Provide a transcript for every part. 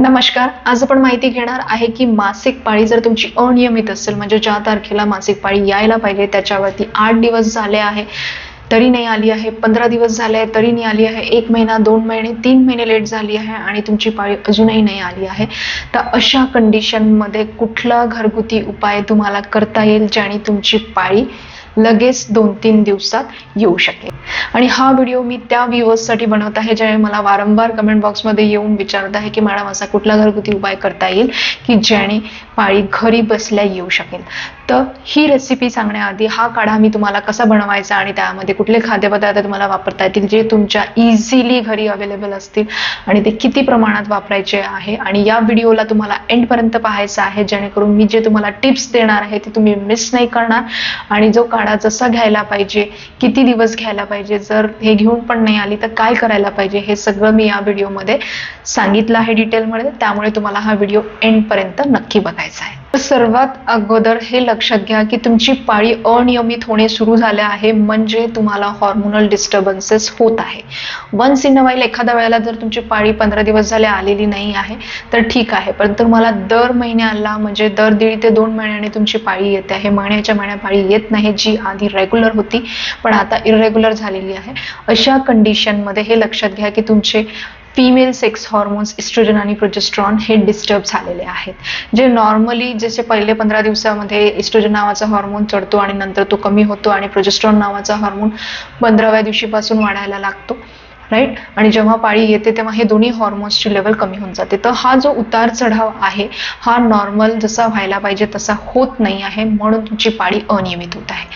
नमस्कार. आज आपण माहिती घेणार आहे की मासिक पाळी जर तुमची अनियमित असेल म्हणजे ज्या तारखेला मासिक पाळी यायला पाहिजे त्याच्यावरती आठ दिवस झाले आहे तरी नाही आली आहे पंधरा दिवस झाले आहे तरी नाही आली आहे एक महिना दोन महिने तीन महिने लेट झाली आहे आणि तुमची पाळी अजूनही नाही आली आहे. तर अशा कंडिशनमध्ये कुठला घरगुती उपाय तुम्हाला करता येईल ज्याने तुमची पाळी लगेच दोन तीन दिवसात येऊ शकेल? आणि हा व्हिडिओ मी त्या व्ह्युअर्ससाठी बनवत आहे जे मला वारंवार कमेंट बॉक्समध्ये येऊन विचारत आहे की मॅडम असा कुठला घरगुती उपाय करता येईल की ज्याने पाळी घरी बसल्या येऊ शकेल? तर ही रेसिपी सांगण्याआधी हा काढा मी तुम्हाला कसा बनवायचा आणि त्यामध्ये कुठले खाद्यपदार्थ तुम्हाला वापरता येतील जे तुमच्या इझिली घरी अवेलेबल असतील आणि ते किती प्रमाणात वापरायचे आहे. आणि या व्हिडिओला तुम्हाला एंडपर्यंत पाहायचं आहे जेणेकरून मी जे तुम्हाला टिप्स देणार आहे ते तुम्ही मिस नाही करणार. आणि जो काढा जसा घ्यायला पाहिजे किती दिवस घ्यायला पाहिजे पाहिजे. जर हे घेऊन पण नाही आली तर काय करायला पाहिजे? हे सगळं मी या व्हिडिओमध्ये सांगितलं आहे डिटेलमध्ये त्यामुळे तुम्हाला हा व्हिडिओ एंडपर्यंत नक्की बघायचा आहे. सर्वात अगोदर हे लक्षात घ्या की तुमची पाळी अनियमित होणे सुरू झाले आहे म्हणजे तुम्हाला हॉर्मोनल डिस्टर्बन्सेस होत आहे. वन्स इन अ वाईल एखाद्या वेळेला जर तुमची पाळी पंधरा दिवस झाले आलेली नाही आहे तर ठीक आहे. पण तुम्हाला दर महिन्याला म्हणजे दर दीड ते दोन महिन्याने तुमची पाळी येते आहे. महिन्याच्या महिन्या पाळी येत नाही जी आधी रेग्युलर होती पण आता इरेग्युलर झालेली आहे. अशा कंडिशनमध्ये हे लक्षात घ्या की तुमचे फिमेल सेक्स हॉर्मोन्स इस्ट्रोजन आणि प्रोजेस्ट्रॉन हे डिस्टर्ब झालेले आहेत. जे नॉर्मली जसे पहिले पंधरा दिवसामध्ये इस्ट्रोजन नावाचा हॉर्मोन चढतो आणि नंतर तो कमी होतो आणि प्रोजेस्ट्रॉन नावाचा हॉर्मोन पंधराव्या दिवशीपासून वाढायला लागतो राईट आणि जेव्हा पाळी येते तेव्हा हे दोन्ही हॉर्मोन्सची लेवल कमी होऊन जाते. तर हा जो उतार चढाव आहे हा नॉर्मल जसा व्हायला पाहिजे तसा होत नाही आहे म्हणून तुमची पाळी अनियमित होत आहे.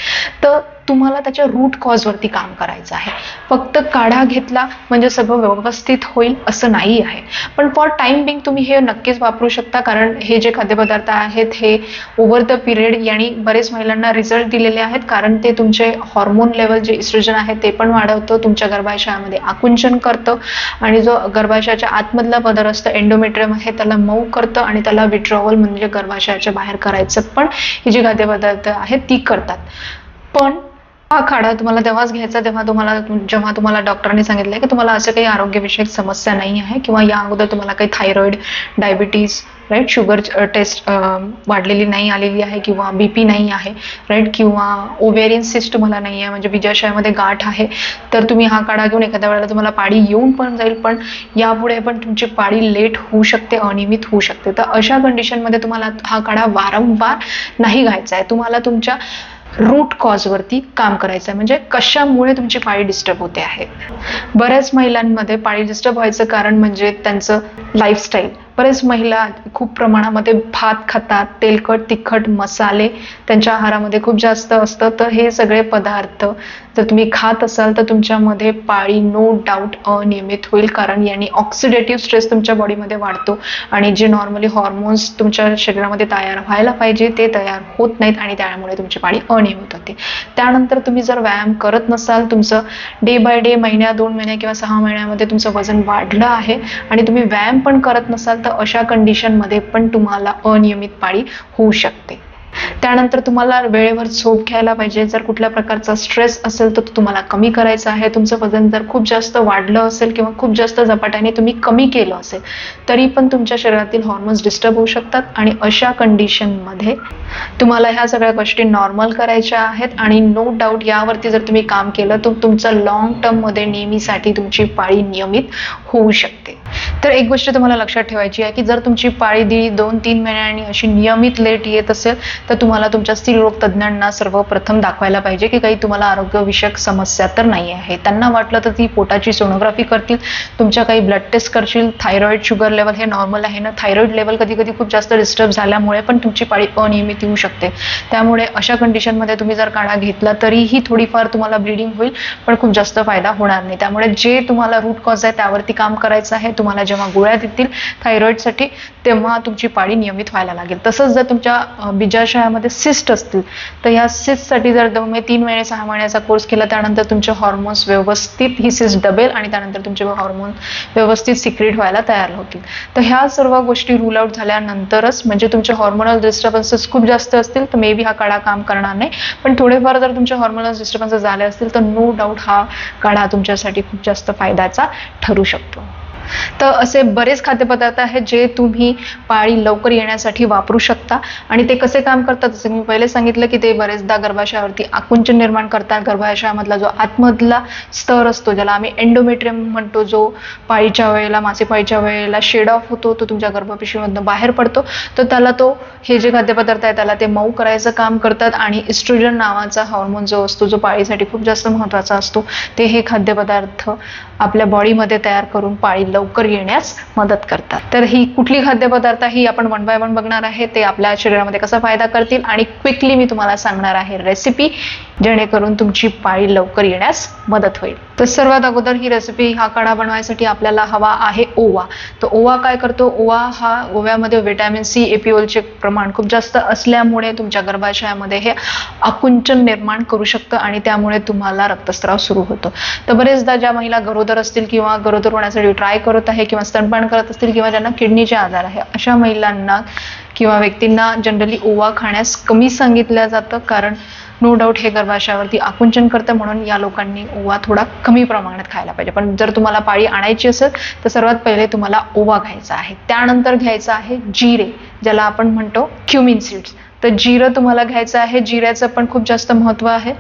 तर तुम्हाला त्याच्या रूट कॉजवरती काम करायचं आहे. फक्त काढा घेतला म्हणजे सगळं व्यवस्थित होईल असं नाही आहे. पण फॉर टाइम बिंग तुम्ही हे नक्कीच वापरू शकता कारण हे जे खाद्यपदार्थ आहेत हे ओव्हर द पिरियड यांनी बरेच महिलांना रिझल्ट दिलेले आहेत कारण ते तुमचे हॉर्मोन लेवल जे इस्ट्रोजन आहे ते पण वाढवतं तुमच्या गर्भाशयामध्ये आकुंचन करतं आणि जो गर्भाशयाच्या आतमधला पदर असतं एंडोमेट्रियम आहे त्याला मऊ करतं आणि त्याला विड्रॉवल म्हणजे गर्भाशयाच्या बाहेर करायचं. पण ही जी खाद्यपदार्थ आहेत ती करतात. पण हा खाडा तुम्हाला तेव्हाच घ्यायचा तेव्हा तुम्हाला जेव्हा तुम्हाला डॉक्टरांनी सांगितलं की तुम्हाला असं काही आरोग्यविषयक समस्या नाही आहे किंवा या अगोदर तुम्हाला काही thyroid diabetes right sugar test वाढलेली नाही आलेली आहे किंवा बी पी नाही आहे राईट किंवा ओवेरियन सिस्ट तुम्हाला नाही आहे म्हणजे बीजाशयामध्ये गाठ आहे तर तुम्ही हा काढा घेऊन एखाद्या वेळेला तुम्हाला पाळी येऊन पण जाईल पण यापुढे पण तुमची पाळी लेट होऊ शकते अनियमित होऊ शकते. तर अशा कंडिशनमध्ये तुम्हाला हा काढा वारंवार नाही घ्यायचा आहे. तुम्हाला तुमच्या रूट कॉजवरती काम करायचं आहे म्हणजे कशामुळे तुमची पाळी डिस्टर्ब होते आहे? बऱ्याच महिलांमध्ये पाळी डिस्टर्ब व्हायचं कारण म्हणजे त्यांचं लाईफस्टाईल बरेच महिला खूप प्रमाणामध्ये भात खातात तेलकट तिखट मसाले त्यांच्या आहारामध्ये खूप जास्त असतं. तर हे सगळे पदार्थ जर तुम्ही खात असाल तर तुमच्यामध्ये पाळी नो डाऊट अनियमित होईल कारण यांनी ऑक्सिडेटिव्ह स्ट्रेस तुमच्या बॉडीमध्ये वाढतो आणि जे नॉर्मली हॉर्मोन्स तुमच्या शरीरामध्ये तयार व्हायला पाहिजे ते तयार होत नाहीत आणि त्यामुळे तुमची पाळी अनियमित होते. त्यानंतर तुम्ही जर व्यायाम करत नसाल तुमचं डे बाय डे महिन्या दोन महिन्या किंवा सहा महिन्यामध्ये तुमचं वजन वाढलं आहे आणि तुम्ही व्यायाम पण करत नसाल तर अशा कंडिशनमध्ये पण तुम्हाला अनियमित पाळी होऊ शकते. त्यानंतर तुम्हाला वेळेवर झोप घ्यायला पाहिजे. जर कुठल्या प्रकारचा स्ट्रेस असेल तर तो तुम्हाला कमी करायचा आहे. तुमचं वजन जर खूप जास्त वाढलं असेल किंवा खूप जास्त झपाट्याने तुम्ही कमी केलं असेल तरी पण तुमच्या शरीरातील हॉर्मोन्स डिस्टर्ब होऊ शकतात. आणि अशा कंडिशनमध्ये तुम्हाला ह्या सगळ्या गोष्टी नॉर्मल करायच्या आहेत. आणि नो डाऊट यावरती जर तुम्ही काम केलं तर तुमचं लॉंग टर्ममध्ये नेहमीसाठी तुमची पाळी नियमित होऊ शकते. तर एक गोष्ट तुम्हाला लक्षात ठेवायची आहे की जर तुमची पाळी दिली दोन तीन महिन्यांनी अशी नियमित लेट येत असेल तर तुम्हाला तुमच्या स्त्रीरोग तज्ज्ञांना सर्वप्रथम दाखवायला पाहिजे की काही तुम्हाला आरोग्यविषयक समस्या तर नाही आहे. त्यांना वाटलं तर ती पोटाची सोनोग्राफी करतील तुमच्या काही ब्लड टेस्ट करशील थायरॉईड शुगर लेवल हे नॉर्मल आहे ना? थायरॉईड लेवल कधी कधी खूप जास्त डिस्टर्ब झाल्यामुळे पण तुमची पाळी अनियमित येऊ शकते. त्यामुळे अशा कंडिशनमध्ये तुम्ही जर काढा घेतला तरीही थोडीफार तुम्हाला ब्लिडिंग होईल पण खूप जास्त फायदा होणार नाही. त्यामुळे जे तुम्हाला रूट कॉज आहे त्यावरती काम करायचं आहे. तुम्हाला जेव्हा गोळ्या देतील थायरॉईडसाठी तेव्हा तुमची पाळी नियमित व्हायला लागेल. तसंच जर तुमच्या बीजाशयामध्ये सिस्ट असतील तर या सिस्टसाठी जर तुम्ही तीन महिने सहा महिन्याचा कोर्स केला त्यानंतर तुमचे हॉर्मोन्स व्यवस्थित ही सिस्ट डबेल आणि त्यानंतर तुमचे हॉर्मोन व्यवस्थित सिक्रेट व्हायला तयार होतील. तर ह्या सर्व गोष्टी रूल आउट झाल्यानंतरच म्हणजे तुमचे हॉर्मोनल डिस्टर्बन्सेस खूप जास्त असतील तर मे बी हा काढा काम करणार नाही. पण थोडेफार जर तुमचे हॉर्मोनल डिस्टर्बन्सेस झाले असतील तर नो डाऊट हा काढा तुमच्यासाठी खूप जास्त फायद्याचा ठरू शकतो. तर असे बरेच खाद्यपदार्थ आहेत जे तुम्ही पाळी लवकर येण्यासाठी वापरू शकता. आणि ते कसे काम करतात? जसं मी पहिले सांगितलं की ते बरेचदा गर्भाशयावरती आकुंचन निर्माण करतात. गर्भाशयामधला जो आतमधला स्तर असतो ज्याला आम्ही एंडोमेट्रियम म्हणतो जो पाळीच्या वेळेला मासेपाळीच्या वेळेला शेड ऑफ होतो तो तुमच्या गर्भपिशवीमधनं बाहेर पडतो. तर त्याला तो हे जे खाद्यपदार्थ आहे त्याला ते मऊ करायचं काम करतात. आणि इस्ट्रोजन नावाचा हॉर्मोन जो असतो जो पाळीसाठी खूप जास्त महत्त्वाचा असतो ते हे खाद्यपदार्थ आपल्या बॉडीमध्ये तयार करून पाळी लवकर येण्यास मदत करतात. तर ही कुठली खाद्यपदार्थ ही आपण वन बाय वन बघणार आहे ते आपल्या शरीरामध्ये कसा फायदा करतील आणि क्विकली मी तुम्हाला सांगणार आहे रेसिपी जेणेकरून तुमची पाळी लवकर येण्यास मदत होईल. तर सर्वात अगोदर ही रेसिपी हा काढा बनवायसाठी आपल्याला हवा आहे ओवा. तर ओवा काय करतो? ओवा हा ओव्यामध्ये व्हिटॅमिन सी एपिओलचे प्रमाण खूप जास्त असल्यामुळे तुमच्या गर्भाशयामध्ये हे आकुंचन निर्माण करू शकतं आणि त्यामुळे तुम्हाला रक्तस्राव सुरू होतो. तर बरेचदा ज्या महिला गरोदर असतील किंवा गरोदर होण्यासाठी ट्राय करत आहे किंवा स्तनपान करत असतील किंवा ज्यांना किडनीचे आजार आहे अशा महिलांना किंवा व्यक्तींना जनरली ओवा खाण्यास कमी सांगितलं जातं. कारण नो डाऊट हे गर्भाशयावरती आकुंचन करतं म्हणून या लोकांनी ओवा थोडा कमी प्रमाणात खायला पाहिजे. पण जर तुम्हाला पाळी आणायची असेल तर सर्वात पहिले तुम्हाला ओवा घ्यायचा आहे. त्यानंतर घ्यायचं आहे जिरे ज्याला आपण म्हणतो क्युमिन सीड्स तर जिरं तुम्हाला घ्यायचं आहे. जिऱ्याचं पण खूप जास्त महत्त्व आहे.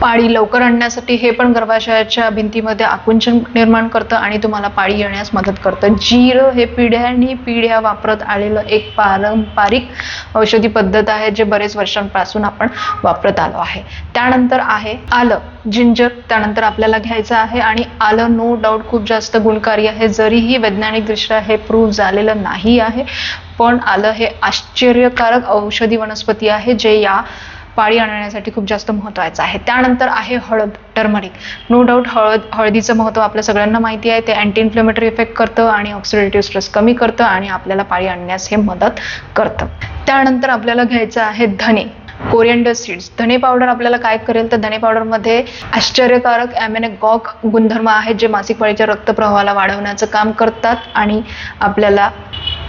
पाळी लवकर आणण्यासाठी हे पण गर्भाशयाच्या भिंतीमध्ये आकुंचन निर्माण करतं आणि तुम्हाला पाळी येण्यास मदत करतं. जिरं हे पिढ्यानी पिढ्या वापरत आलेलं एक पारंपरिक औषधी पद्धत आहे जे बरेच वर्षांपासून आपण वापरत आलो आहे. त्यानंतर आहे आलं जिंजर. त्यानंतर आपल्याला घ्यायचं आहे आणि आलं नो डाऊट खूप जास्त गुणकारी आहे. जरीही वैज्ञानिकदृष्ट्या हे प्रूव्ह झालेलं नाही आहे पण आलं हे आश्चर्यकारक औषधी वनस्पती आहे जे या पाळी आणण्यासाठी खूप जास्त महत्त्वाचं आहे. त्यानंतर आहे हळद टर्मरिक. नो डाऊट हळद हळदीचं महत्त्व आपल्या सगळ्यांना माहिती आहे. ते अँटी इन्फ्लेमेटरी इफेक्ट करतं आणि ऑक्सिडेटिव्ह स्ट्रेस कमी करतं आणि आपल्याला पाळी आणण्यास हे मदत करतं. त्यानंतर आपल्याला घ्यायचं आहे धने कोरिएंडर सीड्स धने पावडर आपल्याला काय करेल? तर धने पावडरमध्ये आश्चर्यकारक गॉक गुणधर्म आहेत जे मासिक पाळीच्या रक्तप्रवाहाला वाढवण्याचं काम करतात आणि आपल्याला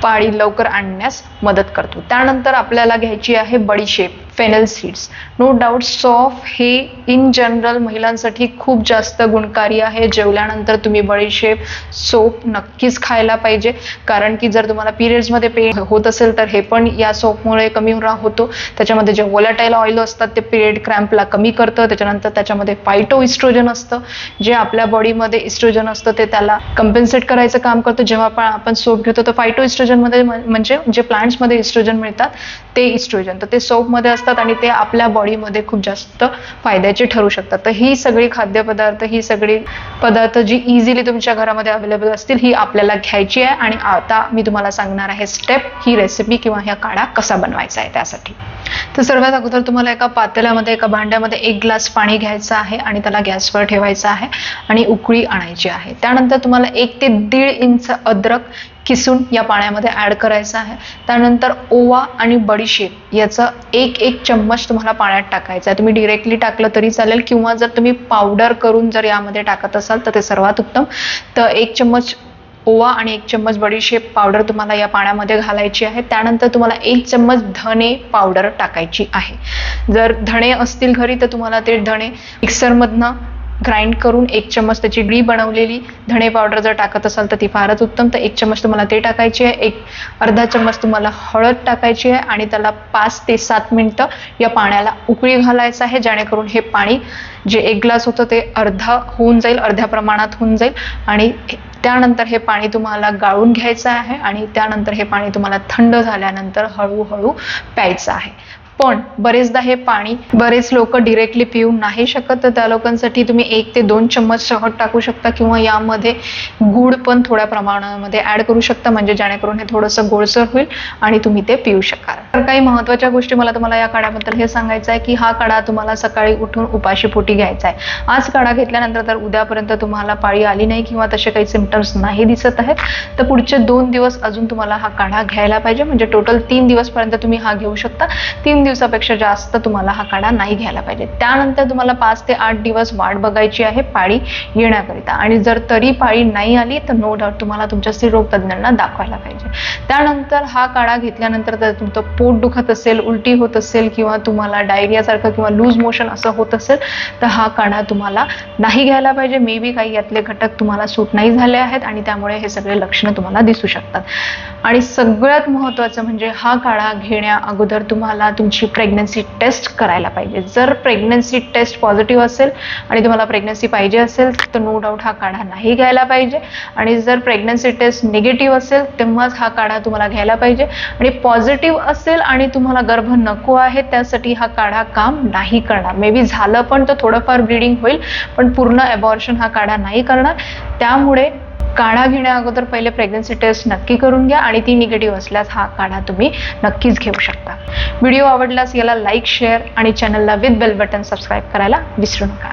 पाळी लवकर आणण्यास मदत करतो. त्यानंतर आपल्याला घ्यायची आहे बडीशेप. फेनल सीड्स नो डाऊट सॉफ हे इन जनरल महिलांसाठी खूप जास्त गुणकारी आहे. जेवल्यानंतर तुम्ही बडीशेप सोप नक्कीच खायला पाहिजे. कारण की जर तुम्हाला पिरियड्समध्ये पेन होत असेल तर हे पण या सोपमुळे कमी होतो. त्याच्यामध्ये जे वोलाटाईल ऑइल असतात ते पिरियड क्रॅम्पला कमी करतं. त्याच्यानंतर त्याच्यामध्ये फायटो इस्ट्रोजन असतं. जे आपल्या बॉडीमध्ये इस्ट्रोजन असतं ते त्याला कम्पेन्सेट करायचं काम करतं. जेव्हा पण आपण सोप घेतो तर फायटो इस्ट्रोजनमध्ये म्हणजे जे प्लांट्समध्ये इस्ट्रोजन मिळतात ते इस्ट्रोजन तर ते सोपमध्ये असतात आणि ते आपल्या बॉडीमध्ये खूप जास्त फायद्याचे ठरू शकतात. तर ही सगळी खाद्यपदार्थ ही सगळी पदार्थ जी इझिली तुमच्या घरामध्ये अवेलेबल असतील ही आपल्याला घ्यायची आहे आणि आता मी तुम्हाला सांगणार आहे स्टेप ही रेसिपी किंवा ह्या काढा कसा बनवायचा आहे त्यासाठी. तर सर्वात अगोदर तुम्हाला एका पातेल्यामध्ये एका भांड्यामध्ये एक ग्लास पाणी घ्यायचं आहे आणि त्याला गॅसवर ठेवायचं आहे आणि उकळी आणायची आहे. त्यानंतर तुम्हाला एक ते दीड इंच अद्रक किसून या पाण्यामध्ये ॲड करायचं आहे. त्यानंतर ओवा आणि बडीशेप याचा एक एक चम्मच तुम्हाला पाण्यात टाकायचा आहे. तुम्ही डिरेक्टली टाकलं तरी चालेल किंवा जर तुम्ही पावडर करून जर यामध्ये टाकत असाल तर ते सर्वात उत्तम. तर एक चम्मच ओवा आणि एक चम्मच बडीशेप पावडर तुम्हाला या पाण्यामध्ये घालायची आहे. त्यानंतर तुम्हाला एक चम्मच धणे पावडर टाकायची आहे. जर धणे असतील घरी तर तुम्हाला ते धणे मिक्सरमधनं ग्राइंड करून एक चम्मच त्याची डी बनवलेली. धणे पावडर जर टाकत असाल तर ती फारच उत्तम. तर एक चम्मच तुम्हाला ते टाकायची आहे. एक अर्धा चम्मच तुम्हाला हळद टाकायची आहे आणि त्याला पाच ते सात मिनटं या पाण्याला उकळी घालायचं आहे. जेणेकरून हे पाणी जे एक ग्लास होतं ते अर्धा होऊन जाईल अर्ध्या प्रमाणात होऊन जाईल. आणि त्यानंतर हे पाणी तुम्हाला गाळून घ्यायचं आहे आणि त्यानंतर हे पाणी तुम्हाला थंड झाल्यानंतर हळूहळू प्यायचं आहे. पण बरेचदा हे पाणी बरेच लोक डिरेक्टली पिऊ नाही शकत. तर त्या लोकांसाठी तुम्ही एक ते दोन चम्मच शहद टाकू शकता किंवा यामध्ये गुड पण थोड्या प्रमाणामध्ये ऍड करू शकता. म्हणजे जेणेकरून हे थोडंसं गोडसर होईल आणि तुम्ही ते पिऊ शकाल. तर काही महत्त्वाच्या गोष्टी मला तुम्हाला या काढ्याबद्दल हे सांगायचं आहे की हा काढा तुम्हाला सकाळी उठून उपाशी पोटी घ्यायचा आहे. आज काढा घेतल्यानंतर तर उद्यापर्यंत तुम्हाला पाळी आली नाही किंवा तसे काही सिमटम्स नाही दिसत आहेत. तर पुढचे दोन दिवस अजून तुम्हाला हा काढा घ्यायला पाहिजे. म्हणजे टोटल तीन दिवसपर्यंत तुम्ही हा घेऊ शकता. तीन दिवसापेक्षा जास्त तुम्हाला हा काढा नाही घ्यायला पाहिजे. त्यानंतर तुम्हाला पाच ते आठ दिवस वाट बघायची आहे पाळी येण्याकरिता. आणि जर तरी पाळी नाही आली तर नो डाऊट तुम्हाला तुमच्या स्त्रीरोग तज्ज्ञांना दाखवायला पाहिजे. त्यानंतर हा काढा घेतल्यानंतर जर तुमचं पोट दुखत असेल उलटी होत असेल किंवा तुम्हाला डायरियासारखं किंवा लूज मोशन असं होत असेल तर हा काढा तुम्हाला नाही घ्यायला पाहिजे. मे बी काही यातले घटक तुम्हाला सूट नाही झाले आहेत आणि त्यामुळे हे सगळे लक्षणं तुम्हाला दिसू शकतात. आणि सगळ्यात महत्त्वाचं म्हणजे हा काढा घेण्या अगोदर तुम्हाला तुमची प्रेग्नन्सी टेस्ट करायला पाहिजे. जर प्रेग्नन्सी टेस्ट पॉझिटिव्ह असेल आणि तुम्हाला प्रेग्नन्सी पाहिजे असेल तर नो डाऊट हा काढा नाही घ्यायला पाहिजे. आणि जर प्रेग्नन्सी टेस्ट निगेटिव्ह असेल तेव्हाच हा काढा तुम्हाला घ्यायला पाहिजे. आणि पॉझिटिव्ह असेल आणि तुम्हाला गर्भ नको आहे त्यासाठी हा काढा काम नाही करणार. मे बी झालं पण तर थोडंफार ब्लिडिंग होईल पण पूर्ण अबॉर्शन हा काढा नाही करणार. त्यामुळे काढा घेण्या अगोदर पहिले प्रेग्नन्सी टेस्ट नक्की करून घ्या आणि ती निगेटिव्ह असल्यास हा काढा तुम्ही नक्कीच घेऊ शकता. व्हिडिओ आवडल्यास याला लाईक शेअर आणि चॅनलला विथ बेल बटन सबस्क्राईब करायला विसरू नका.